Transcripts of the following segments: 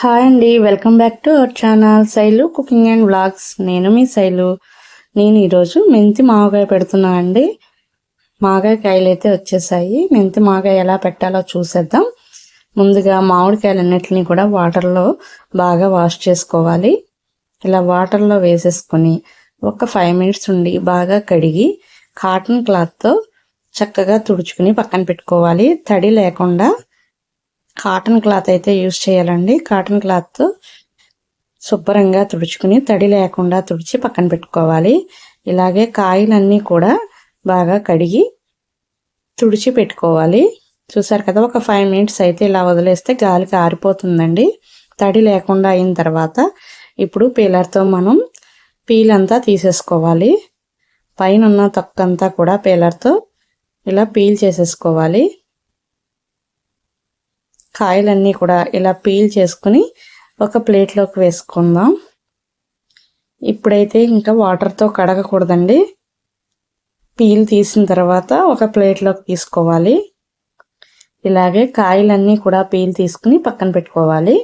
Hi అండి welcome back to our channel Sailu cooking and vlogs నేను మీ శైలు. నేను ఈరోజు మెంతి మాగాయ పెడుతున్నా అండి. మాగాయ కాయలు అయితే వచ్చేసాయి. మెంతి మాగాయ ఎలా పెట్టాలో చూసేద్దాం. ముందుగా మామిడికాయలన్నిటిని కూడా వాటర్లో బాగా వాష్ చేసుకోవాలి. ఇలా వాటర్లో వేసేసుకొని ఒక ఫైవ్ మినిట్స్ ఉండి బాగా కడిగి కాటన్ క్లాత్తో చక్కగా తుడుచుకుని పక్కన పెట్టుకోవాలి. తడి లేకుండా కాటన్ క్లాత్ అయితే యూజ్ చేయాలండి. కాటన్ క్లాత్ శుభ్రంగా తుడుచుకుని తడి లేకుండా తుడిచి పక్కన పెట్టుకోవాలి. ఇలాగే కాయలన్నీ కూడా బాగా కడిగి తుడిచి పెట్టుకోవాలి. చూసారు కదా ఒక ఫైవ్ మినిట్స్ అయితే ఇలా వదిలేస్తే గాలికి ఆరిపోతుందండి. తడి లేకుండా అయిన తర్వాత ఇప్పుడు పీలర్తో మనం పీల్ అంతా తీసేసుకోవాలి. పైన ఉన్న తొక్కంతా కూడా పీలర్తో ఇలా పీల్ చేసేసుకోవాలి. కాయలన్నీ కూడా ఇలా పీల్ చేసుకుని ఒక ప్లేట్లోకి వేసుకుందాం. ఇప్పుడైతే ఇంకా వాటర్తో కడగకూడదండి. పీల్ తీసిన తర్వాత ఒక ప్లేట్లోకి తీసుకోవాలి. ఇలాగే కాయలన్నీ కూడా పీల్ తీసుకుని పక్కన పెట్టుకోవాలి.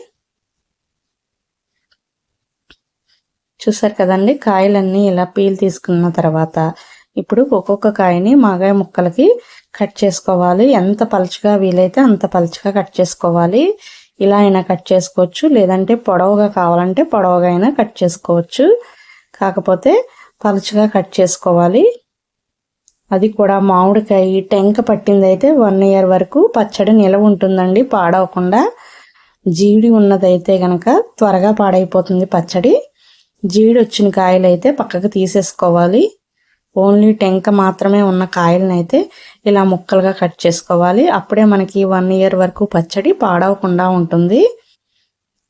చూసారు కదండి కాయలన్నీ ఇలా పీల్ తీసుకున్న తర్వాత ఇప్పుడు ఒక్కొక్క కాయని మాగాయ ముక్కలకి కట్ చేసుకోవాలి. ఎంత పలుచగా వీలైతే అంత పలుచగా కట్ చేసుకోవాలి. ఇలా అయినా కట్ చేసుకోవచ్చు. లేదంటే పొడవుగా కావాలంటే పొడవుగా అయినా కట్ చేసుకోవచ్చు. కాకపోతే పలుచగా కట్ చేసుకోవాలి. అది కూడా మామిడికాయ టెంక పట్టింది అయితే వన్ ఇయర్ వరకు పచ్చడి నిలవ ఉంటుందండి పాడవకుండా. జీడి ఉన్నదైతే కనుక త్వరగా పాడైపోతుంది పచ్చడి. జీడి వచ్చిన కాయలు అయితే పక్కకు తీసేసుకోవాలి. ఓన్లీ టెంక మాత్రమే ఉన్న కాయలను అయితే ఇలా ముక్కలుగా కట్ చేసుకోవాలి. అప్పుడే మనకి వన్ ఇయర్ వరకు పచ్చడి పాడవకుండా ఉంటుంది.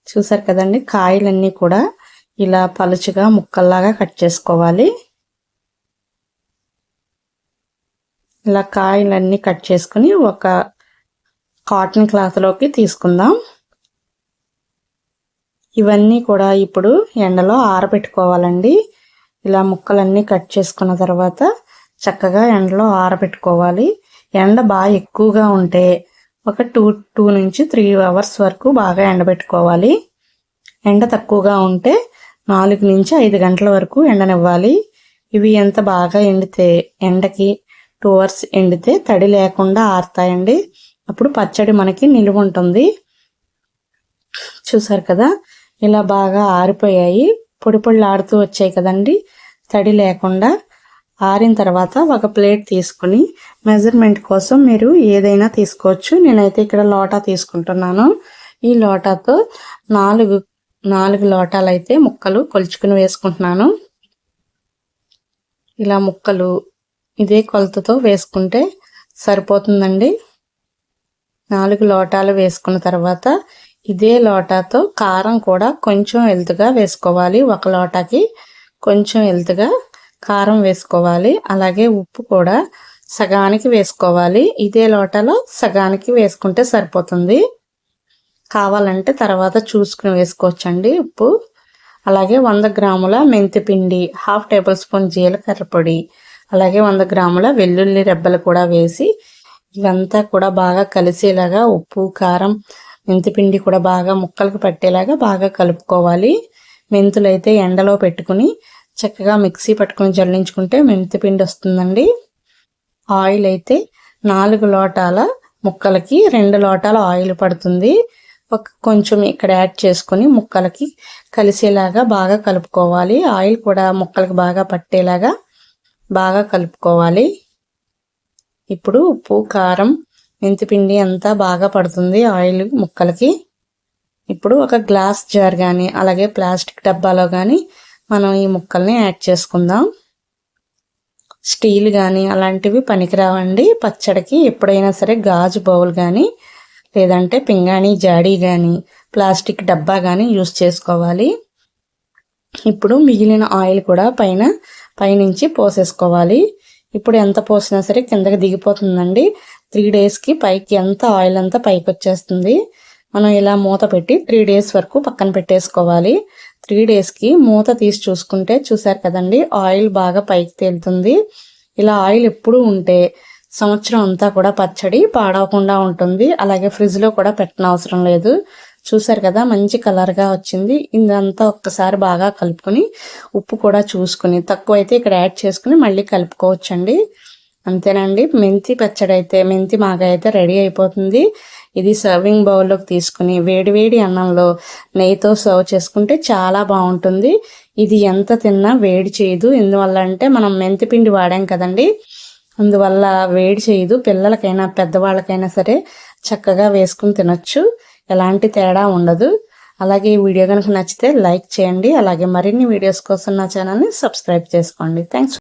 చూసారు కదండి కాయలన్నీ కూడా ఇలా పలుచుగా ముక్కల్లాగా కట్ చేసుకోవాలి. ఇలా కాయలన్నీ కట్ చేసుకుని ఒక కాటన్ క్లాత్లోకి తీసుకుందాం. ఇవన్నీ కూడా ఇప్పుడు ఎండలో ఆరబెట్టుకోవాలండి. ఇలా ముక్కలన్నీ కట్ చేసుకున్న తర్వాత చక్కగా ఎండలో ఆరబెట్టుకోవాలి. ఎండ బాగా ఎక్కువగా ఉంటే ఒక టూ టూ నుంచి త్రీ అవర్స్ వరకు బాగా ఎండబెట్టుకోవాలి. ఎండ తక్కువగా ఉంటే నాలుగు నుంచి ఐదు గంటల వరకు ఎండనివ్వాలి. ఇవి ఎంత బాగా ఎండితే ఎండకి టూ అవర్స్ ఎండితే తడి లేకుండా ఆరుతాయండి. అప్పుడు పచ్చడి మనకి నిలువ ఉంటుంది చూసారు కదా? ఇలా బాగా ఆరిపోయాయి. పొడి పొడి ఆడుతూ వచ్చాయి కదండి. తడి లేకుండా ఆరిన తర్వాత ఒక ప్లేట్ తీసుకుని మెజర్మెంట్ కోసం మీరు ఏదైనా తీసుకోవచ్చు. నేనైతే ఇక్కడ లోటా తీసుకుంటున్నాను. ఈ లోటాతో నాలుగు నాలుగు లోటాలు అయితే ముక్కలు కొలుచుకుని వేసుకుంటున్నాను. ఇలా ముక్కలు ఇదే కొలతతో వేసుకుంటే సరిపోతుందండి. నాలుగు లోటాలు వేసుకున్న తర్వాత ఇదే లోటాతో కారం కూడా కొంచెం ఎల్తుగా వేసుకోవాలి. ఒక లోటాకి కొంచెం ఎల్తుగా కారం వేసుకోవాలి. అలాగే ఉప్పు కూడా సగానికి వేసుకోవాలి. ఇదే లోటలో సగానికి వేసుకుంటే సరిపోతుంది. కావాలంటే తర్వాత చూసుకుని వేసుకోవచ్చండి ఉప్పు. అలాగే వంద గ్రాముల మెంతిపిండి హాఫ్ టేబుల్ స్పూన్ జీలకర్ర పొడి అలాగే వంద గ్రాముల వెల్లుల్లి రెబ్బలు కూడా వేసి ఇవంతా కూడా బాగా కలిసేలాగా ఉప్పు కారం మెంతిపిండి కూడా బాగా ముక్కలకు పట్టేలాగా బాగా కలుపుకోవాలి. మెంతులు అయితే ఎండలో పెట్టుకుని చక్కగా మిక్సీ పట్టుకుని జల్లించుకుంటే మెంతిపిండి వస్తుందండి. ఆయిల్ అయితే నాలుగు లోటాల ముక్కలకి రెండు లోటాల ఆయిల్ పడుతుంది. ఒక కొంచెం ఇక్కడ యాడ్ చేసుకొని ముక్కలకి కలిసేలాగా బాగా కలుపుకోవాలి. ఆయిల్ కూడా ముక్కలకి బాగా పట్టేలాగా బాగా కలుపుకోవాలి. ఇప్పుడు ఉప్పు కారం మెంతిపిండి అంతా బాగా పడుతుంది ఆయిల్ ముక్కలకి. ఇప్పుడు ఒక గ్లాస్ జార్ కానీ అలాగే ప్లాస్టిక్ డబ్బాలో కానీ మనం ఈ ముక్కల్ని యాడ్ చేసుకుందాం. స్టీల్ కానీ అలాంటివి పనికిరావండి. పచ్చడికి ఎప్పుడైనా సరే గాజు బౌల్ కానీ లేదంటే పింగాణి జాడీ కానీ ప్లాస్టిక్ డబ్బా కానీ యూస్ చేసుకోవాలి. ఇప్పుడు మిగిలిన ఆయిల్ కూడా పైన పైనుంచి పోసేసుకోవాలి. ఇప్పుడు ఎంత పోసినా సరే కిందకి దిగిపోతుందండి. త్రీ డేస్కి పైకి ఎంత ఆయిల్ అంతా పైకి వచ్చేస్తుంది. మనం ఇలా మూత పెట్టి త్రీ డేస్ వరకు పక్కన పెట్టేసుకోవాలి. త్రీ డేస్కి మూత తీసి చూసుకుంటే చూసారు కదండి ఆయిల్ బాగా పైకి తేలుతుంది. ఇలా ఆయిల్ ఎప్పుడు ఉంటే సంవత్సరం అంతా కూడా పచ్చడి పాడవకుండా ఉంటుంది. అలాగే ఫ్రిడ్జ్లో కూడా పెట్టనవసరం లేదు. చూసారు కదా మంచి కలర్గా వచ్చింది. ఇదంతా ఒక్కసారి బాగా కలుపుకొని ఉప్పు కూడా చూసుకుని తక్కువ అయితే ఇక్కడ యాడ్ చేసుకుని మళ్ళీ కలుపుకోవచ్చండి. అంతేనండి. మెంతి పచ్చడి అయితే మెంతి మాగా అయితే రెడీ అయిపోతుంది. ఇది సర్వింగ్ బౌల్లోకి తీసుకుని వేడివేడి అన్నంలో నెయ్యితో సర్వ్ చేసుకుంటే చాలా బాగుంటుంది. ఇది ఎంత తిన్నా వేడి చేయదు. ఎందువల్ల అంటే మనం మెంతి పిండి వాడాం కదండి. అందువల్ల వేడి చేయదు. పిల్లలకైనా పెద్దవాళ్ళకైనా సరే చక్కగా వేసుకుని తినొచ్చు. ఎలాంటి తేడా ఉండదు. అలాగే ఈ వీడియో కనుక నచ్చితే లైక్ చేయండి. అలాగే మరిన్ని వీడియోస్ కోసం నా ఛానల్ని సబ్స్క్రైబ్ చేసుకోండి. థ్యాంక్స్